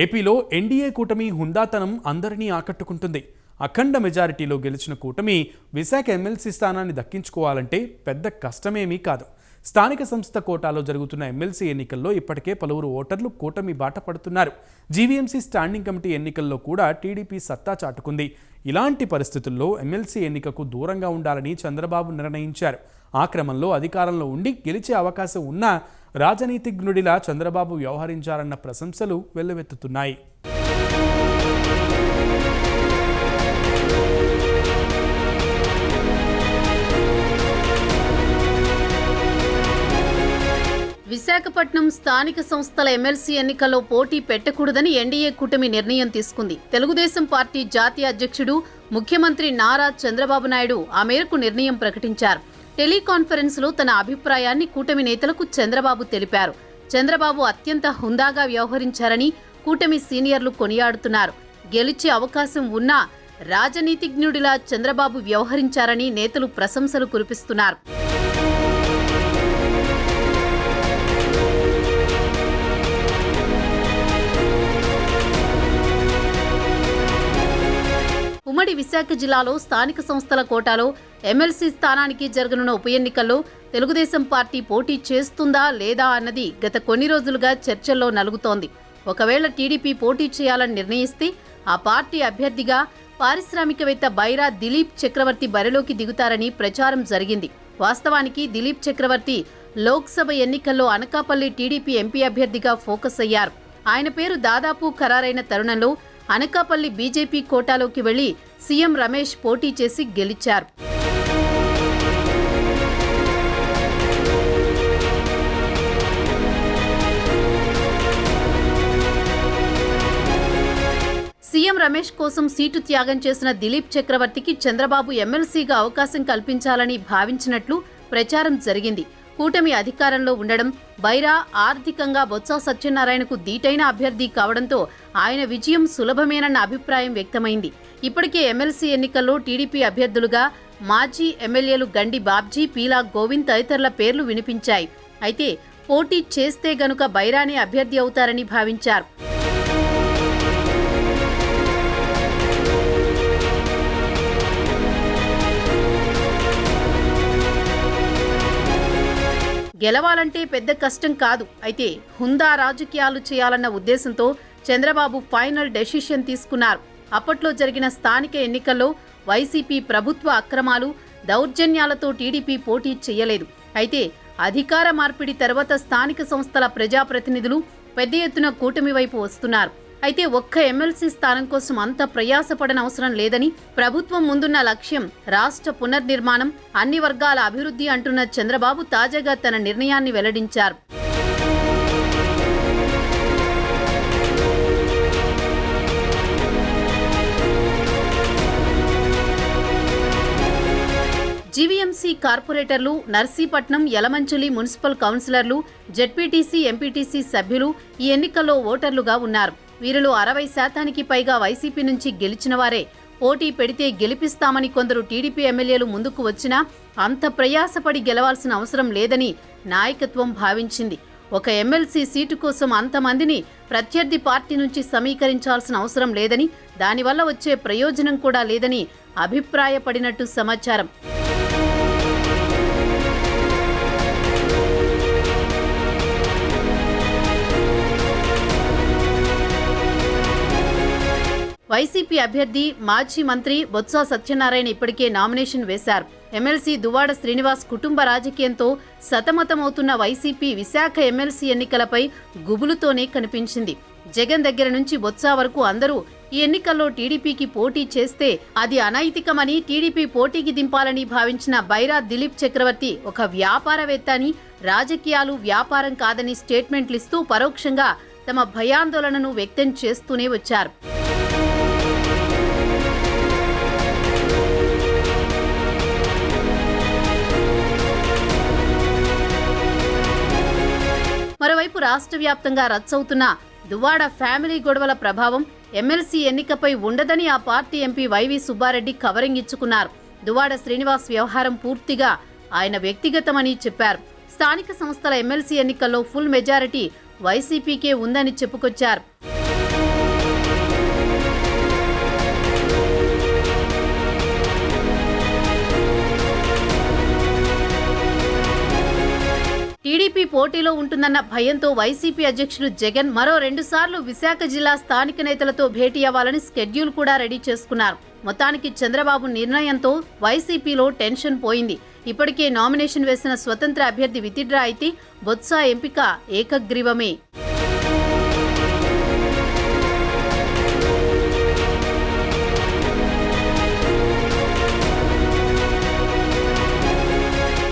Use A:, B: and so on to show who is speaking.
A: ఏపీలో ఎన్డీఏ కూటమి హుందాతనం అందరినీ ఆకట్టుకుంటుంది. అఖండ మెజారిటీలో గెలిచిన కూటమి విశాఖ ఎమ్మెల్సీ స్థానాన్ని దక్కించుకోవాలంటే పెద్ద కష్టమేమీ కాదు. స్థానిక సంస్థ కోటాలో జరుగుతున్న ఎమ్మెల్సీ ఎన్నికల్లో ఇప్పటికే పలువురు ఓటర్లు కూటమి బాట పడుతున్నారు. జీవీఎంసీ స్టాండింగ్ కమిటీ ఎన్నికల్లో కూడా టీడీపీ సత్తా చాటుకుంది. ఇలాంటి పరిస్థితుల్లో ఎమ్మెల్సీ ఎన్నికకు దూరంగా ఉండాలని చంద్రబాబు నిర్ణయించారు. ఆ క్రమంలో అధికారంలో ఉండి గెలిచే అవకాశం ఉన్నా రాజనీతిజ్ఞుడిలా చంద్రబాబు వ్యవహరించారన్న ప్రశంసలు వెల్లువెత్తుతున్నాయి.
B: విశాఖపట్నం స్థానిక సంస్థల ఎమ్మెల్సీ ఎన్నికల్లో పోటీ పెట్టకూడదని ఎన్డీఏ కూటమి నిర్ణయం తీసుకుంది. తెలుగుదేశం పార్టీ జాతీయ అధ్యక్షుడు ముఖ్యమంత్రి నారా చంద్రబాబు నాయుడు ఆ మేరకు నిర్ణయం ప్రకటించారు. టెలికాన్ఫరెన్స్లో తన అభిప్రాయాన్ని కూటమి నేతలకు చంద్రబాబు తెలిపారు. చంద్రబాబు అత్యంత హుందాగా వ్యవహరించారని కూటమి సీనియర్లు కొనియాడుతున్నారు. గెలిచే అవకాశం ఉన్నా రాజనీతిజ్ఞుడిలా చంద్రబాబు వ్యవహరించారని నేతలు ప్రశంసలు కురిపిస్తున్నారు. ఉమ్మడి విశాఖ జిల్లాలో స్థానిక సంస్థల కోటాలో ఎమ్మెల్సీ స్థానానికి జరగనున్న ఉప ఎన్నికల్లో తెలుగుదేశం పార్టీ పోటీ చేస్తుందా లేదా అన్నది గత కొన్ని రోజులుగా చర్చల్లో నలుగుతోంది. ఒకవేళ టీడీపీ పోటీ చేయాలని నిర్ణయిస్తే ఆ పార్టీ అభ్యర్థిగా పారిశ్రామికవేత్త బైరా దిలీప్ చక్రవర్తి బరిలోకి దిగుతారని ప్రచారం జరిగింది. వాస్తవానికి దిలీప్ చక్రవర్తి లోక్సభ ఎన్నికల్లో అనకాపల్లి టీడీపీ ఎంపీ అభ్యర్థిగా ఫోకస్ అయ్యారు. ఆయన పేరు దాదాపు ఖరారైన తరుణంలో అనకాపల్లి బీజేపీ కోటాలోకి వెళ్ళి సీఎం రమేష్ పోటీ చేసి గెలిచారు. సీఎం రమేష్ కోసం సీటు త్యాగం చేసిన దిలీప్ చక్రవర్తికి చంద్రబాబు ఎమ్మెల్సీగా అవకాశం కల్పించాలని భావించినట్లు ప్రచారం జరిగింది. కూటమి అధికారంలో ఉండడం బైరా ఆర్థికంగా బొత్స సత్యనారాయణకు దీటైన అభ్యర్థి కావడంతో ఆయన విజయం సులభమేనన్న అభిప్రాయం వ్యక్తమైంది. ఇప్పటికే ఎమ్మెల్సీ ఎన్నికల్లో టీడీపీ అభ్యర్థులుగా మాజీ ఎమ్మెల్యేలు గండి బాబ్జీ పీలా గోవింద్ తదితరుల పేర్లు వినిపించాయి. అయితే పోటీ చేస్తే గనుక బైరానే అభ్యర్థి అవుతారని భావించారు. గెలవాలంటే పెద్ద కష్టం కాదు. అయితే హుందా రాజకీయాలు చేయాలన్న ఉద్దేశంతో చంద్రబాబు ఫైనల్ డెసిషన్ తీసుకున్నారు. అప్పట్లో జరిగిన స్థానిక ఎన్నికల్లో వైసీపీ ప్రభుత్వ అక్రమాలు దౌర్జన్యాలతో టీడీపీ పోటీ చేయలేదు. అయితే అధికార మార్పిడి తర్వాత స్థానిక సంస్థల ప్రజాప్రతినిధులు పెద్ద ఎత్తున కూటమి వైపు వస్తున్నారు. అయితే ఒక్క ఎమ్మెల్సీ స్థానం కోసం అంత ప్రయాసపడన అవసరం లేదని ప్రభుత్వం ముందున్న లక్ష్యం రాష్ట్ర పునర్నిర్మాణం అన్ని వర్గాల అభివృద్ధి అంటున్న చంద్రబాబు తాజాగా తన నిర్ణయాన్ని వెల్లడించారు. జీవీఎంసీ కార్పొరేటర్లు నర్సీపట్నం యలమంచిలి మున్సిపల్ కౌన్సిలర్లు జెడ్పీటీసీ ఎంపీటీసీ సభ్యులు ఈ ఎన్నికల్లో ఓటర్లుగా ఉన్నారు. వీరిలో అరవై శాతానికి పైగా వైసీపీ నుంచి గెలిచిన వారే. పోటీ పెడితే గెలిపిస్తామని కొందరు టీడీపీ ఎమ్మెల్యేలు ముందుకు వచ్చినా అంత ప్రయాసపడి గెలవాల్సిన అవసరం లేదని నాయకత్వం భావించింది. ఒక ఎమ్మెల్సీ సీటు కోసం అంతమందిని ప్రత్యర్థి పార్టీ నుంచి సమీకరించాల్సిన అవసరం లేదని దానివల్ల వచ్చే ప్రయోజనం కూడా లేదని అభిప్రాయపడినట్టు సమాచారం. వైసీపీ అభ్యర్థి మాజీ మంత్రి బొత్స సత్యనారాయణ ఇప్పటికే నామినేషన్ వేశారు. ఎమ్మెల్సీ దువాడ శ్రీనివాస్ కుటుంబ రాజకీయంతో సతమతమవుతున్న వైసీపీ విశాఖ ఎమ్మెల్సీ ఎన్నికలపై గుబులుతోనే కనిపించింది. జగన్ దగ్గర నుంచి బొత్స వరకు అందరూ ఈ ఎన్నికల్లో టీడీపీకి పోటీ చేస్తే అది అనైతికమని టీడీపీ పోటీకి దింపాలని భావించిన బైరా దిలీప్ చక్రవర్తి ఒక వ్యాపారవేత్త అని రాజకీయాలు వ్యాపారం కాదని స్టేట్మెంట్లు ఇస్తూ పరోక్షంగా తమ భయాందోళనను వ్యక్తం చేస్తూనే వచ్చారు. రాష్ట్ర వ్యాప్తంగా రచ్చవుతున్న దువ్వాడ ఫ్యామిలీ గొడవల ప్రభావం ఎమ్మెల్సీ ఎన్నికపై ఉండదని ఆ party MP Y V Subba Reddy covering ఇచ్చుకున్నారు. Duvvada Srinivas వ్యవహారం పూర్తిగా ఆయన వ్యక్తిగతమని చెప్పారు. స్థానిక సంస్థల ఎమ్మెల్సీ ఎన్నికల్లో ఫుల్ మెజారిటీ వైసీపీకే ఉందని చెప్పుకొచ్చారు. టీడీపీ పోటీలో ఉంటుందన్న భయంతో వైసీపీ అధ్యక్షుడు జగన్ మరో రెండుసార్లు విశాఖ జిల్లా స్థానిక నేతలతో భేటీ అవ్వాలని స్కెడ్యూల్ కూడా రెడీ చేసుకున్నారు. మొత్తానికి చంద్రబాబు నిర్ణయంతో వైసీపీలో టెన్షన్ పోయింది. ఇప్పటికే నామినేషన్ వేసిన స్వతంత్ర అభ్యర్థి వితిడ్రా అయితే బొత్స ఎంపిక ఏకగ్రీవమే.